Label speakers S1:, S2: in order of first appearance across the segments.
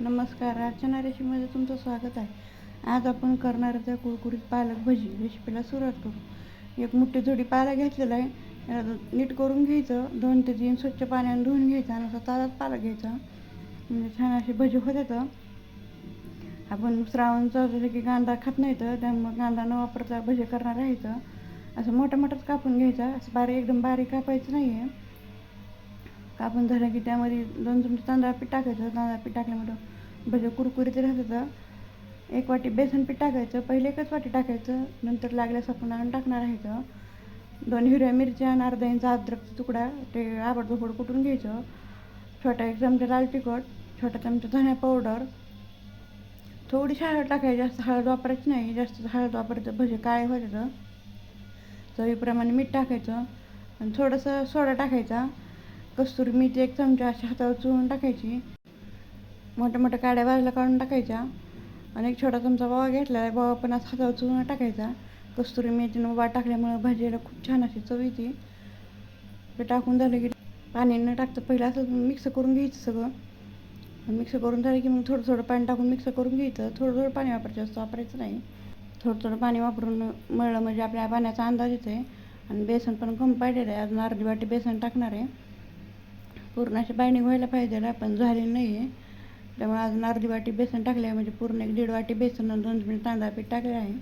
S1: नमस्कार अर्चना रेशीमध्ये तुमचं स्वागत आहे. आज आपण करणार त्या कुरकुरीत पालक भजी. रेसिपीला सुरुवात करू. एक मोठी जोडी पालक घेतलेला आहे. याला नीट करून घ्यायचं. दोन ते तीन स्वच्छ पाण्याने धुवून घ्यायचं आणि असा ताजाच पालक घ्यायचा. म्हणजे छान असे भजी होतात आपण श्रावण चालू की कांदा खात नाही तर त्यामुळे कांदा न वापरता भजी करणार राहायचं असं मोठं मोठंच कापून घ्यायचं. असं बारीक एकदम बारीक कापायचं नाही आहे कापून झालं की त्यामध्ये दोन चमचे तांदळा पीठ टाकायचं. तांदळा पीठ टाकल्यामुळं भजे कुरकुरीत राहायचं एक वाटी बेसन पीठ टाकायचं. पहिले एकच वाटी टाकायचं. नंतर लागल्यास आपण आणून टाकणार आहे दोन हिरव्या मिरच्या आणि अर्धा इंच अद्रकचा तुकडा. ते आबडधोबड कुटून घ्यायचं. छोटा एक चमचा लाल तिखट छोटा चमचा धण्या पावडर. थोडीशी हळद टाकायची. जास्त हळद वापरायची नाही. जास्त हळद वापरायचं. भजे काळे व्हायचं चवीप्रमाणे मीठ टाकायचं. आणि थोडंसं सोडा टाकायचा. कस्तुरी मेथी एक चमचा अशी हातावर चुळून टाकायची. मोठ्या मोठ्या काड्या बाजूला काढून टाकायच्या. आणि एक छोटा चमचा बावा घेतला आहे बावा पण असा हातावर चुळून टाकायचा. कस्तुरी मेथीनं बाबा टाकल्यामुळं भाजीला खूप छान अशी चव येते. ते टाकून झालं की पाणी न टाकतं पहिलं असं मिक्स करून घ्यायचं सगळं. मिक्स करून झालं की मग थोडं थोडं पाणी टाकून मिक्स करून घ्यायचं. थोडं थोडं पाणी वापरायचं असतं वापरायचं नाही. थोडं थोडं पाणी वापरून मळलं म्हणजे आपल्या पाण्याचा अंदाज येतो आहे आणि बेसन पण कमी पाहिजे आहे. अजून अर्धी वाटी बेसन टाकणार आहे. पूर्ण अशी व्हायला पाहिजे पण झालेली नाही. आहे त्यामुळे अजून अर्धी वाटी बेसन टाकले आहे म्हणजे पूर्ण एक दीड वाटी बेसन आणि दोन मिनिट तांदळा पीठ टाकले आहे.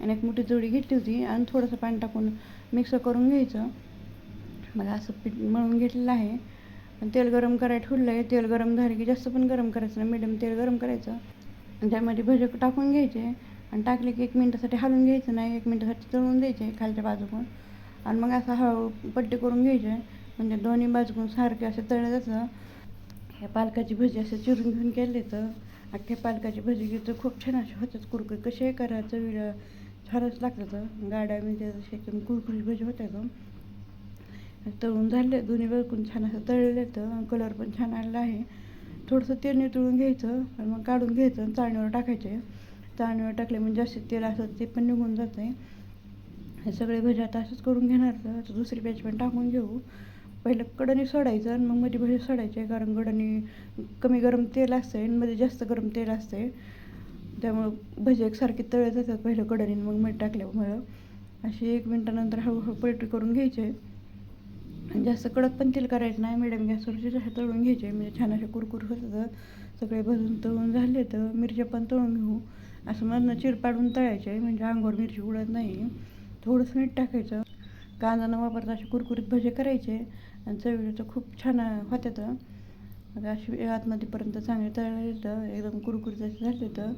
S1: आणि एक मोठी जोडी घेतली होती आणि थोडंसं पाणी टाकून मिक्स करून घ्यायचं. मग असं पीठ मळून घेतलेलं आहे. आणि तेल गरम करायला ठेवलं आहे तेल गरम झालं की जास्त पण गरम करायचं नाही. मिडियम तेल गरम करायचं. आणि त्यामध्ये भजे टाकून घ्यायचे. आणि टाकले की एक मिनटासाठी हलवून घ्यायचं नाही. एक मिनटासाठी तळून द्यायचे खालच्या बाजूकडून आणि मग असं हळू पट्टी करून घ्यायचे. म्हणजे दोन्ही बाजूकडून सारखे असे तळलं जातं. ह्या पालकाची भजी असं चिरून घेऊन केले तर अख्ख्या पालकाची भजी घेतो खूप छान असे होतात. कुरकुरी कसे करायचं चवीला छानच लागतं गाड्या म्हणजे जसे एकदम कुरकुरी भजी होतात तळून झाले. दोन्ही बाजूकडून छान असं तळलेलं तर. कलर पण छान आलेला आहे. थोडंसं तेल नितळून घ्यायचं आणि मग काढून घ्यायचं आणि चाळणीवर टाकायचे. चाळणीवर टाकले म्हणजे जास्त तेल असं ते पण निघून जातं आहे हे सगळे भजी आता असंच करून घेणार तर. दुसरी बॅच पण टाकून घेऊ. पहिलं कडणी सोडायचं आणि मग मध्ये भजी सोडायचे कारण कडणी कमी गरम तेल असतं आहे आणि मध्ये जास्त गरम तेल असतं आहे त्यामुळं भजी एकसारखे तळे जातात पहिलं कडणी मग मीठ टाकल्यामुळं. अशी एक मिनटानंतर हळूहळू पलटी करून घ्यायचे. आणि जास्त कडक पण तेल करायचं नाही मिडियम गॅसवरचे जसे तळून घ्यायचे. म्हणजे छान असे कुरकुर होतात. सगळे भजून तळून झाले तर मिरच्या पण तळून घेऊ. असं मधनं चिरपाडून तळायचे. म्हणजे अंगावर मिरची उडत नाही. थोडंसं मीठ टाकायचं. कांदा न वापरता असे कुरकुरीत भजे करायचे. आणि चवीला खूप छान होत्यात मग अशी आतमध्येपर्यंत चांगले तळलं येतं एकदम कुरकुरीत असे झालं होतं.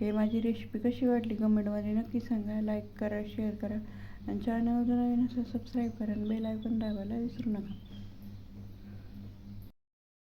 S1: हे माझी रेसिपी कशी वाटली कमेंटमध्ये नक्की सांगा. लाईक करा शेअर करा. आणि चॅनल जर नवीन असं सबस्क्राईब करा. आणि बेल आयकॉन दाबायला विसरू नका.